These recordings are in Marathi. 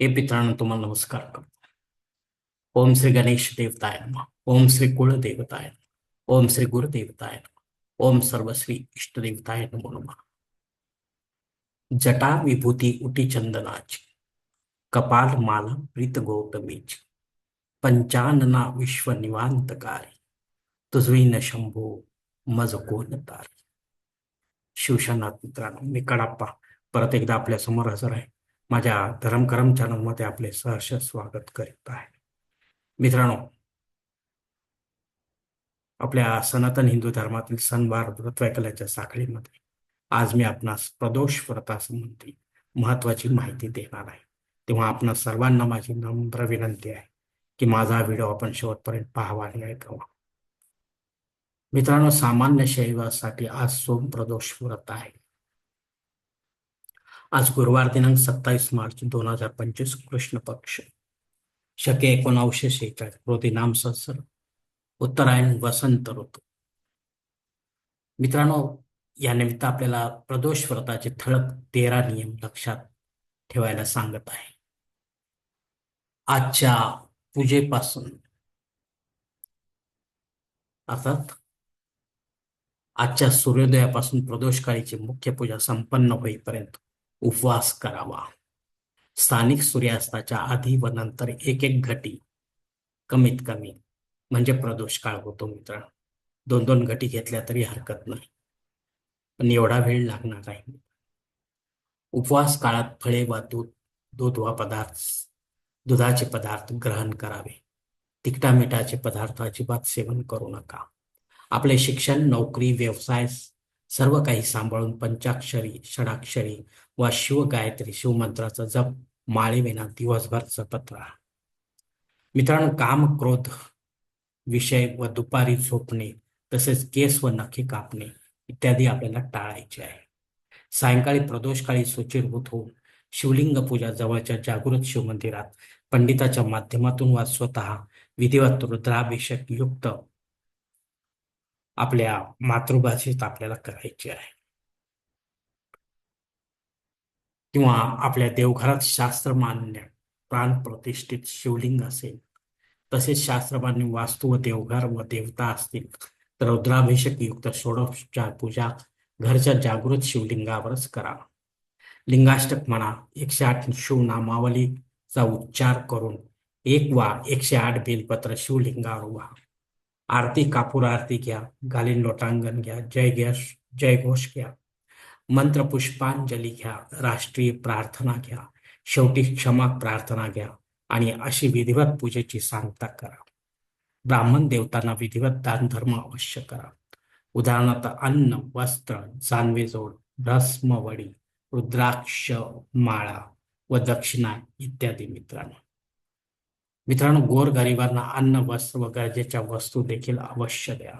हे मित्रांनो तुम्हाला नमस्कार करतो. ओम श्री गणेश देवताय ओम श्री कुळ देवताय ओम श्री गुरुदेवताय ओम सर्वश्री इष्टदेवताय नमो नमः. जटा विभूती उटी चंदनाची कपाल माला प्रीत गौतमीची पंचानना विश्व निवांतकारी तुझवी न शंभो मज कोण तारी. शिवशनाथ मित्रांनो मी कडाप्पा. परत एकदा आपल्यासमोर हजर आहे. माझ्या धरमकरम चॅनलमध्ये आपले सहर्ष स्वागत करीत आहे. मित्रांनो आपल्या सनातन हिंदू धर्मातील सणवार व्रतवैकल्याच्या साखळीमध्ये आज मी आपणास प्रदोष व्रतासंबंधी महत्वाची माहिती देणार आहे. तेव्हा आपण सर्वांना माझी नम्र विनंती आहे की माझा व्हिडिओ आपण शेवटपर्यंत पाहावा आणि ऐकावा. मित्रांनो सामान्य शैवासाठी आज सोम प्रदोष व्रत आहे. आज गुरुवार दिनांक सत्तावीस मार्च दोन हजार पंचवीस कृष्ण पक्ष. शके एकोणावीसशे शेहेचाळीस रोधी नाम संसर उत्तरायण वसंत ऋतू. मित्रांनो या निमित्त आपल्याला प्रदोष व्रताचे ठळक तेरा नियम लक्षात ठेवायला सांगत आहे. आजच्या पूजेपासून अर्थात आजच्या सूर्योदयापासून प्रदोषकाळीची मुख्य पूजा संपन्न होईपर्यंत उपवास करावा. स्थानिक सूर्यास्ताच्या आधी व नंतर एक एक घटी कमीत कमी म्हणजे प्रदोष काळ होतो मित्र. दोन दोन घटी घेतल्या तरी हरकत नाही. पण एवढा वेळ लागणार नाही उपवास काळात फळे व दूध दूध व पदार्थ दुधाचे पदार्थ ग्रहण करावे. तिखटा मिठाचे पदार्थ अजिबात सेवन करू नका. आपले शिक्षण नोकरी व्यवसाय सर्व काही सांभाळून पंचाक्षरी षडाक्षरी व शिव गायत्री शिवमंत्राचा जप माळेविना दिवसभर जपत राहा. मित्रांनो काम क्रोध विषय व दुपारी झोपणे तसेच केस व नखे कापणे इत्यादी आपल्याला टाळायचे आहे. सायंकाळी प्रदोषकाळी सुचिरभूत होऊन शिवलिंग पूजा जवळच्या जागृत शिवमंदिरात पंडिताच्या माध्यमातून वा स्वतः विधिवत रुद्राभिषेक युक्त आपल्या मातृभाषेत आपल्याला करायचे आहे. किंवा आपल्या देवघरात शास्त्र मान्य प्राण प्रतिष्ठित शिवलिंग असेल तसेच शास्त्रमान्य वास्तू व देवघर व देवता असतील तर रुद्राभिषेक युक्त षोडोपचार पूजा घरच्या जागृत शिवलिंगावरच करा. लिंगाष्टक म्हणा एकशे आठ शिवनामावलीचा उच्चार करून एक वा एकशे आठ बेलपत्र शिवलिंगावर व्हा आरती कापूर आरती घ्या गालीन लोटांगण घ्या जय घ्या जय घोष घ्या. मंत्र पुष्पांजली घ्या राष्ट्रीय प्रार्थना घ्या शेवटी क्षमा प्रार्थना घ्या आणि अशी विधिवत पूजेची सांगता करा. ब्राह्मण देवतांना विधिवत दान धर्म अवश्य करा. उदाहरणार्थ अन्न वस्त्र जानवेजोड भस्मवडी रुद्राक्ष माळा व दक्षिणा इत्यादी मित्रांनो. मित्रांनो गोरगरिबांना अन्न वस्त्र व गरजेच्या वस्तू देखील अवश्य द्या.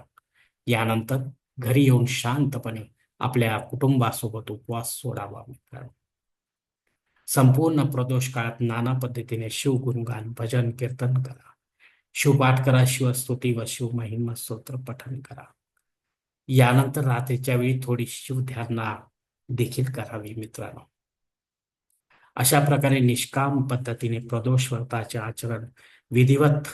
यानंतर घरी येऊन शांतपणे आपल्या कुटुंबासोबत उपवास सोडावा. मित्रांनो संपूर्ण प्रदोष काळात नाना पद्धतीने शिवगुणगान भजन कीर्तन करा. शिवपाठ करा शिवस्तुती व शिवमहिमा स्तोत्र पठन करा. यानंतर रात्रीच्या वेळी थोडी शिवध्यारणा देखील करावी मित्रांनो. अशा प्रकारे निष्काम पद्धतीने प्रदोष व्रताचे आचरण विधिवत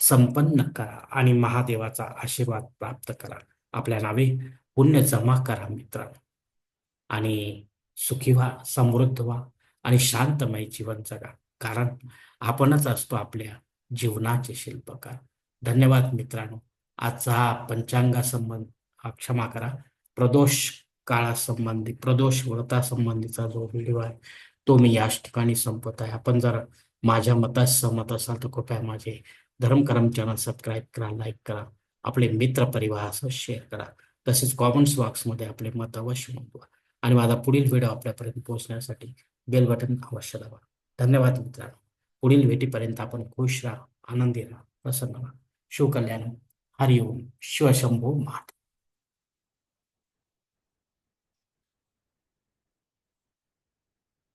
संपन्न करा आणि महादेवाचा आशीर्वाद प्राप्त करा. आपल्या नावे पुण्य जमा करा मित्रांनो. आणि सुखी व्हा समृद्ध व्हा आणि शांतमय जीवन जगा. कारण आपणच असतो आपल्या जीवनाचे शिल्पकार. धन्यवाद मित्रांनो. आजचा हा पंचांगासंबंध हा क्षमा करा. प्रदोष काळासंबंधी प्रदोष व्रतासंबंधीचा जो व्हिडिओ आहे तो मी याच ठिकाणी संपत आहे. आपण जर माझ्या मतास सहमत असाल तर कृपया माझे धर्मकरम चॅनल सबस्क्राईब करा लाईक करा. आपले मित्र परिवारासह शेअर करा. तसेच कॉमेंट्स बॉक्समध्ये आपले मत अवश्य नोंदवा. आणि माझा पुढील व्हिडिओ आपल्यापर्यंत पोहोचण्यासाठी बेल बटन अवश्य दाबा. धन्यवाद मित्रांनो. पुढील भेटीपर्यंत आपण खुश राहा आनंदी राहा प्रसन्न राहा. शिवकल्याण हरिओम. शिवशंभो महादेव